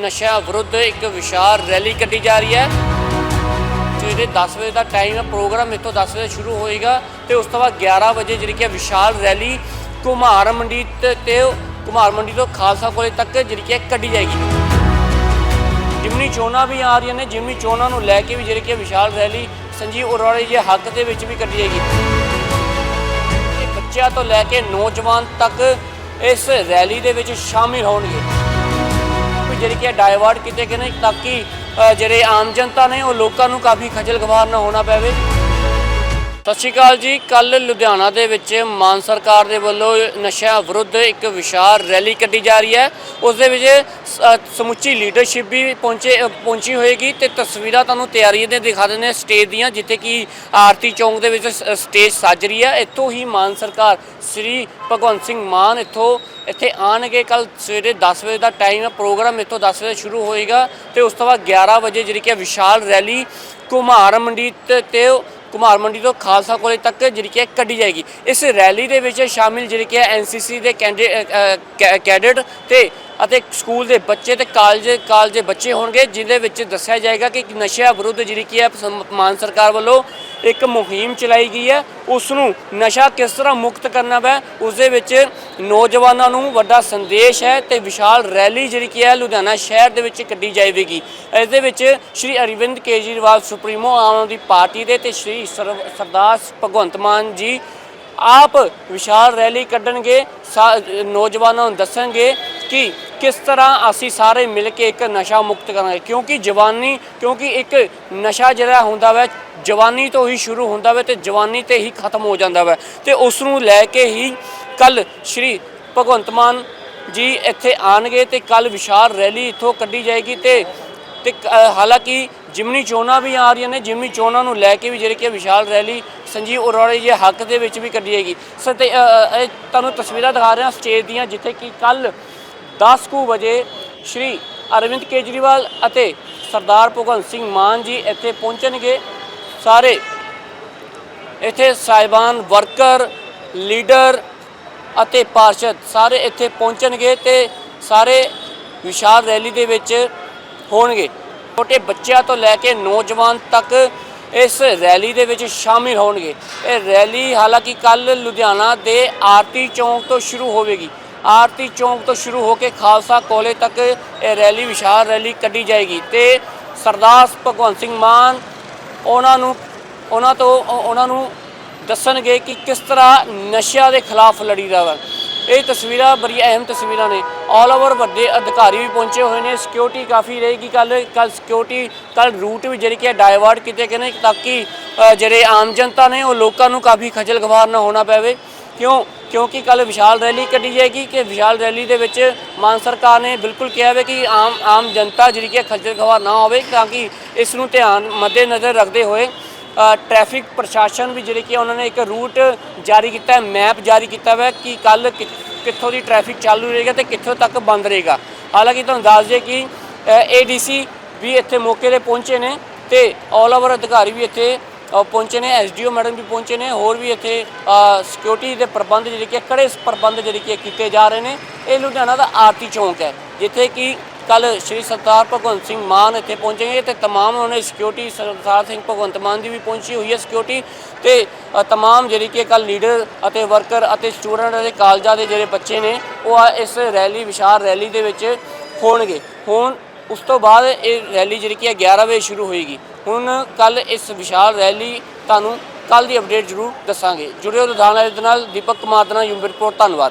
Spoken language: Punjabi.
ਨਸ਼ਾ ਵਿਰੁੱਧ ਇੱਕ ਵਿਸ਼ਾਲ ਰੈਲੀ ਕੱਢੀ ਜਾ ਰਹੀ ਹੈ। ਸਵੇਰੇ 10 ਵਜੇ ਦਾ ਟਾਈਮ ਹੈ, ਪ੍ਰੋਗਰਾਮ ਇੱਥੋਂ 10 ਵਜੇ ਸ਼ੁਰੂ ਹੋਏਗਾ ਤੇ ਉਸ ਤੋਂ ਬਾਅਦ 11 ਵਜੇ ਜਿਹੜੀ ਕਿ ਵਿਸ਼ਾਲ ਰੈਲੀ ਕੁਮਾਰ ਮੰਡੀ ਤੇ ਕੁਮਾਰ ਮੰਡੀ ਤੋਂ ਖਾਲਸਾ ਕੋਲੇ ਤੱਕ ਜਿਹੜੀ ਕਿ ਕੱਢੀ ਜਾਏਗੀ। ਜਿਮਨੀ ਚੋਣਾਂ ਵੀ ਆ ਰਹੀਆਂ ਨੇ, ਜਿਮਨੀ ਚੋਣਾਂ ਨੂੰ ਲੈ ਕੇ ਵੀ ਜਿਹੜੀ ਕਿ ਵਿਸ਼ਾਲ ਰੈਲੀ ਸੰਜੀਵ ਅਰੋੜਾ ਜੀ ਦੇ ਹੱਕ ਦੇ ਵਿੱਚ ਵੀ ਕੱਢੀ ਜਾਏਗੀ। ਬੱਚਿਆਂ ਤੋਂ ਲੈ ਕੇ ਨੌਜਵਾਨ ਤੱਕ ਇਸ ਰੈਲੀ ਦੇ ਵਿੱਚ ਸ਼ਾਮਿਲ ਹੋਣਗੇ। ਜਿਹੜੀ ਕਿ ਡਾਇਵਰਟ ਕੀਤੇ ਗਏ ਨੇ ਤਾਂ ਕਿ ਜਿਹੜੇ ਆਮ ਜਨਤਾ ਨੇ ਉਹ ਲੋਕਾਂ ਨੂੰ ਕਾਫੀ ਖਜਲ ਖਵਾਰ ਨਾ ਹੋਣਾ ਪਵੇ। ਸਤਿ ਸ਼੍ਰੀ ਅਕਾਲ ਜੀ। ਕੱਲ ਲੁਧਿਆਣਾ ਦੇ ਵਿੱਚ ਮਾਨ ਸਰਕਾਰ ਦੇ ਵੱਲੋਂ ਨਸ਼ਿਆਂ ਵਿਰੁੱਧ ਇੱਕ ਵਿਸ਼ਾਲ ਰੈਲੀ ਕੱਢੀ ਜਾ ਰਹੀ ਹੈ। ਉਸ ਦੇ ਵਿੱਚ ਸ- ਸਮੁੱਚੀ ਲੀਡਰਸ਼ਿਪ ਵੀ ਪਹੁੰਚੇ ਪਹੁੰਚੀ ਹੋਏਗੀ ਤੇ ਤਸਵੀਰਾਂ ਤੁਹਾਨੂੰ ਤਿਆਰੀਆਂ ਦੇ ਦਿਖਾ ਦਿੰਦੇ ਸਟੇਜ ਦੀਆਂ, ਜਿੱਥੇ ਕਿ ਆਰਤੀ ਚੌਂਕ ਦੇ ਵਿੱਚ ਸ- ਸਟੇਜ ਸੱਜ ਰਹੀ ਹੈ। ਇੱਥੋਂ ਹੀ ਮਾਨ ਸਰਕਾਰ ਸ੍ਰੀ ਭਗਵੰਤ ਸਿੰਘ ਮਾਨ ਇੱਥੋਂ, ਇੱਥੇ ਆਣਗੇ ਕੱਲ ਸਵੇਰੇ 10 ਵਜੇ ਦਾ ਟਾਈਮ ਹੈ। ਪ੍ਰੋਗਰਾਮ ਇੱਥੋਂ 10 ਵਜੇ ਸ਼ੁਰੂ ਹੋਏਗਾ ਤੇ ਉਸ ਤੋਂ ਬਾਅਦ 11 ਵਜੇ ਜਿਹੜੀ ਕਿ ਵਿਸ਼ਾਲ ਰੈਲੀ ਕੁਮਾਰ ਮੰਡੀ ਤੇ ਕੁਮਾਰ ਮੰਡੀ ਤੋਂ ਖਾਲਸਾ ਕਾਲਜ ਤੱਕ ਜਿਹੜੀ ਕਿ ਕੱਢੀ ਜਾਏਗੀ। ਇਸ ਰੈਲੀ ਦੇ ਵਿੱਚ ਸ਼ਾਮਿਲ ਜਿਹੜੀ ਕਿ ਹੈ ਐਨਸੀਸੀ ਦੇ ਕੈਂਡੇ ਕੈ- ਕੈਡਟ ਤੇ ਅਤੇ ਸਕੂਲ ਦੇ ਬੱਚੇ ਤੇ ਕਾਲਜ ਕਾਲਜ ਦੇ ਬੱਚੇ ਹੋਣਗੇ, ਜਿਹਦੇ ਵਿੱਚ ਦੱਸਿਆ ਜਾਏਗਾ ਕਿ ਨਸ਼ਿਆਂ ਵਿਰੁੱਧ ਜਿਹੜੀ ਕੀ ਹੈ, ਸਮ- ਮਾਨ ਸਰਕਾਰ ਵੱਲੋਂ ਇੱਕ ਮੁਹਿੰਮ ਚਲਾਈ ਗਈ ਹੈ। ਉਸ ਨੂੰ ਨਸ਼ਾ ਕਿਸ ਤਰ੍ਹਾਂ ਮੁਕਤ ਕਰਨਾ ਹੈ ਉਸ ਦੇ ਵਿੱਚ ਨੌਜਵਾਨਾਂ ਨੂੰ ਵੱਡਾ ਸੰਦੇਸ਼ ਹੈ ਤੇ ਵਿਸ਼ਾਲ ਰੈਲੀ ਜਿਹੜੀ ਕੀ ਹੈ, ਲੁਧਿਆਣਾ ਸ਼ਹਿਰ ਦੇ ਵਿੱਚ ਕੱਢੀ ਜਾਵੇਗੀ ਇਸ ਦੇ ਵਿੱਚ ਸ਼੍ਰੀ ਅਰਵਿੰਦ ਕੇਜਰੀਵਾਲ ਸੁਪਰੀਮੋ ਆਮ ਆਦਮੀ ਪਾਰਟੀ ਦੇ ਤੇ ਸ਼੍ਰੀ, ਸਰਦਾਰ ਭਗਵੰਤ ਮਾਨ ਜੀ ਆਪ ਵਿਸ਼ਾਲ ਰੈਲੀ ਕੱਢਣਗੇ। ਸਾ- ਨੌਜਵਾਨਾਂ ਨੂੰ ਦੱਸਣਗੇ ਕਿ ਕਿਸ ਤਰ੍ਹਾਂ ਅਸੀਂ ਸਾਰੇ ਮਿਲ ਕੇ ਇੱਕ ਨਸ਼ਾ ਮੁਕਤ ਕਰਾਂਗੇ? ਕਿਉਂਕਿ ਜਵਾਨੀ, ਕਿਉਂਕਿ ਇੱਕ ਨਸ਼ਾ ਜਿਹੜਾ ਹੁੰਦਾ ਵੈ, ਜਵਾਨੀ ਤੋਂ ਹੀ ਸ਼ੁਰੂ ਹੁੰਦਾ ਵੈ ਤੇ ਜਵਾਨੀ ਤੇ ਹੀ ਖਤਮ ਹੋ ਜਾਂਦਾ ਵੈ। ਤੇ ਉਸ ਨੂੰ ਲੈ ਕੇ ਹੀ ਕੱਲ ਸ਼੍ਰੀ ਭਗਵੰਤ ਮਾਨ ਜੀ ਇੱਥੇ ਆਣਗੇ ਤੇ ਕੱਲ ਵਿਸ਼ਾਲ ਰੈਲੀ ਇੱਥੋਂ ਕੱਢੀ ਜਾਏਗੀ ਤੇ ਤੇ ਕ- ਹਾਲਾਂਕਿ ਜਿਮਨੀ ਚੋਣਾਂ ਵੀ ਆ ਰਹੀਆਂ ਨੇ, ਜਿਮਨੀ ਚੋਣਾਂ ਨੂੰ ਲੈ ਕੇ ਵੀ ਜਿਹੜੀ ਕਿ ਵਿਸ਼ਾਲ ਰੈਲੀ ਸੰਜੀਵ ਅਰੋੜਾ ਜੀ ਦੇ ਹੱਕ ਦੇ ਵਿੱਚ ਵੀ ਕੱਢੀ ਜਾਏਗੀ। ਸੋ ਤੇ ਇਹ ਤੁਹਾਨੂੰ ਤਸਵੀਰਾਂ ਦਿਖਾ ਰਿਹਾ ਸਟੇਜ ਦੀਆਂ ਜਿੱਥੇ ਕਿ ਕੱਲ 10 ਕੁ ਵਜੇ ਸ਼੍ਰੀ ਅਰਵਿੰਦ ਕੇਜਰੀਵਾਲ ਅਤੇ ਸਰਦਾਰ ਭਗਵੰਤ ਸਿੰਘ ਮਾਨ ਜੀ ਇੱਥੇ ਪਹੁੰਚਣਗੇ। ਸਾਰੇ ਇੱਥੇ ਸਾਹਿਬਾਨ, ਵਰਕਰ, ਲੀਡਰ ਅਤੇ ਪਾਰਸ਼ਦ ਸਾਰੇ ਇੱਥੇ ਪਹੁੰਚਣਗੇ ਤੇ ਸਾਰੇ ਵਿਸ਼ਾਲ ਰੈਲੀ ਦੇ ਵਿੱਚ ਹੋਣਗੇ। ਛੋਟੇ ਬੱਚਿਆਂ ਤੋਂ ਲੈ ਕੇ ਨੌਜਵਾਨ ਤੱਕ ਇਸ ਰੈਲੀ ਦੇ ਵਿੱਚ ਸ਼ਾਮਿਲ ਹੋਣਗੇ। ਇਹ ਰੈਲੀ ਹਾਲਾਂਕਿ ਕੱਲ ਲੁਧਿਆਣਾ ਦੇ ਆਰਤੀ ਚੌਂਕ ਤੋਂ ਸ਼ੁਰੂ ਹੋਵੇਗੀ। ਆਰਤੀ ਚੌਂਕ ਤੋਂ ਸ਼ੁਰੂ ਹੋ ਕੇ ਖਾਲਸਾ ਕਾਲਜ ਤੱਕ ਇਹ ਰੈਲੀ, ਵਿਸ਼ਾਲ ਰੈਲੀ ਕੱਢੀ ਜਾਏਗੀ ਤੇ ਸਰਦਾਰ ਭਗਵੰਤ ਸਿੰਘ ਮਾਨ ਉਹਨਾਂ ਨੂੰ, ਉਹਨਾਂ ਤੋਂ ਉਹਨਾਂ ਨੂੰ ਦੱਸਣਗੇ ਕਿ ਕਿਸ ਤਰ੍ਹਾਂ ਨਸ਼ਿਆਂ ਦੇ ਖਿਲਾਫ ਲੜੀਦਾ ਵਾ। ਇਹ ਤਸਵੀਰਾਂ ਬੜੀ ਅਹਿਮ ਤਸਵੀਰਾਂ ਨੇ। ਆਲ ਓਵਰ ਵੱਡੇ ਅਧਿਕਾਰੀ ਵੀ ਪਹੁੰਚੇ ਹੋਏ ਨੇ। ਸਿਕਿਉਰਿਟੀ ਕਾਫੀ ਰਹੇਗੀ ਕੱਲ ਕੱਲ ਸਿਕਿਉਰਿਟੀ ਕੱਲ ਰੂਟ ਵੀ ਜਿਹੜੀ ਕਿ ਡਾਇਵਰਟ ਕੀਤੇ ਗਏ ਨੇ ਤਾਂ ਕਿ ਜਿਹੜੇ ਆਮ ਜਨਤਾ ਨੇ ਉਹ ਲੋਕਾਂ ਨੂੰ ਕਾਫੀ ਖੱਜਲ ਖਵਾਰ ਨਾ ਹੋਣਾ ਪਵੇ। ਕਿਉਂ? ਕਿਉਂਕਿ ਕੱਲ ਵਿਸ਼ਾਲ ਰੈਲੀ ਕੱਢੀ ਜਾਏਗੀ ਕਿ ਵਿਸ਼ਾਲ ਰੈਲੀ ਦੇ ਵਿੱਚ ਮਾਨ ਸਰਕਾਰ ਨੇ ਬਿਲਕੁਲ ਕਿਹਾ ਹੈ ਕਿ ਆਮ ਆਮ ਜਨਤਾ ਜਿਹੜੀ ਕਿ ਖੱਜਲ ਖਵਾਰ ਨਾ ਹੋਵੇ ਤਾਂ ਕਿ ਇਸ ਨੂੰ ਧਿਆਨ ਮੱਦੇ ਨਜ਼ਰ ਰੱਖਦੇ ਹੋਏ ਅ, ਟ੍ਰੈਫਿਕ ਪ੍ਰਸ਼ਾਸਨ ਵੀ ਜਿਹੜੇ ਕਿ ਉਹਨਾਂ ਨੇ ਇੱਕ ਰੂਟ ਜਾਰੀ ਕੀਤਾ ਹੈ ਮੈਪ ਜਾਰੀ ਕੀਤਾ ਹੋਇਆ ਹੈ ਕਿ ਕੱਲ ਕਿੱਥੋਂ ਦੀ ਟ੍ਰੈਫਿਕ ਚਾਲੂ ਰਹੇਗਾ ਤੇ ਕਿੱਥੋਂ ਤੱਕ ਬੰਦ ਰਹੇਗਾ। ਹਾਲਾਂਕਿ ਤੁਹਾਨੂੰ ਦੱਸ ਦਈਏ ਕਿ ਏਡੀਸੀ ਵੀ ਇੱਥੇ ਮੌਕੇ ਤੇ ਪਹੁੰਚੇ ਨੇ ਤੇ ਆਲ ਓਵਰ ਅਧਿਕਾਰੀ ਵੀ ਇੱਥੇ ਪਹੁੰਚੇ ਨੇ ਐਸਡੀਓ ਮੈਡਮ ਵੀ ਪਹੁੰਚੇ ਨੇ ਹੋਰ ਵੀ ਇੱਥੇ ਸਿਕਿਉਰਿਟੀ ਦੇ ਪ੍ਰਬੰਧ ਜਿਹੜੇ ਕਿ ਕੜੇ ਪ੍ਰਬੰਧ ਜਿਹੜੇ ਕਿ ਕੀਤੇ ਜਾ ਰਹੇ ਨੇ ਇਹ ਲੁਧਿਆਣਾ ਦਾ ਆਰਤੀ ਚੌਂਕ ਹੈ ਜਿੱਥੇ ਕਿ ਕੱਲ ਸ਼੍ਰੀ ਸਰਦਾਰ ਭਗਵੰਤ ਸਿੰਘ ਮਾਨ ਇੱਥੇ ਪਹੁੰਚੇਗੇ ਤੇ तमाम ਉਹਨੇ ਸਿਕਿਉਰਿਟੀ ਸਰਦਾਰ ਸਿੰਘ ਭਗਵੰਤ ਮਾਨ ਦੀ ਵੀ ਪਹੁੰਚੀ ਹੋਈ ਹੈ ਸਿਕਿਉਰਿਟੀ ਤੇ ਅ, तमाम ਜਿਹੜੀ ਕਿ ਕੱਲ ਲੀਡਰ ਅਤੇ ਵਰਕਰ ਅਤੇ ਸਟੂਡੈਂਟ ਅਤੇ ਕਾਲਜਾਂ ਦੇ ਜਿਹੜੇ ਬੱਚੇ ਨੇ ਉਹ ਆ ਇਸ ਰੈਲੀ ਵਿਸ਼ਾਲ ਰੈਲੀ ਦੇ ਵਿੱਚ ਹੋਣਗੇ ਹੁਣ ਉਸ ਤੋਂ ਬਾਅਦ ਇਹ ਰੈਲੀ ਜਿਹੜੀ ਕਿ ਹੈ 11 ਵਜੇ ਸ਼ੁਰੂ ਹੋਏਗੀ ਹੁਣ ਕੱਲ ਇਸ ਵਿਸ਼ਾਲ ਰੈਲੀ ਤੁਹਾਨੂੰ ਕੱਲ ਦੀ ਅਪਡੇਟ ਜ਼ਰੂਰ ਦੱਸਾਂਗੇ। ਜੁੜਿਓ ਲੁਧਿਆਣਾ ਦੇ ਨਾਲ, ਦੀਪਕ ਕੁਮਾਰ ਦਾ ਯੂਮ ਰਿਪੋਰਟ ਧੰਨਵਾਦ।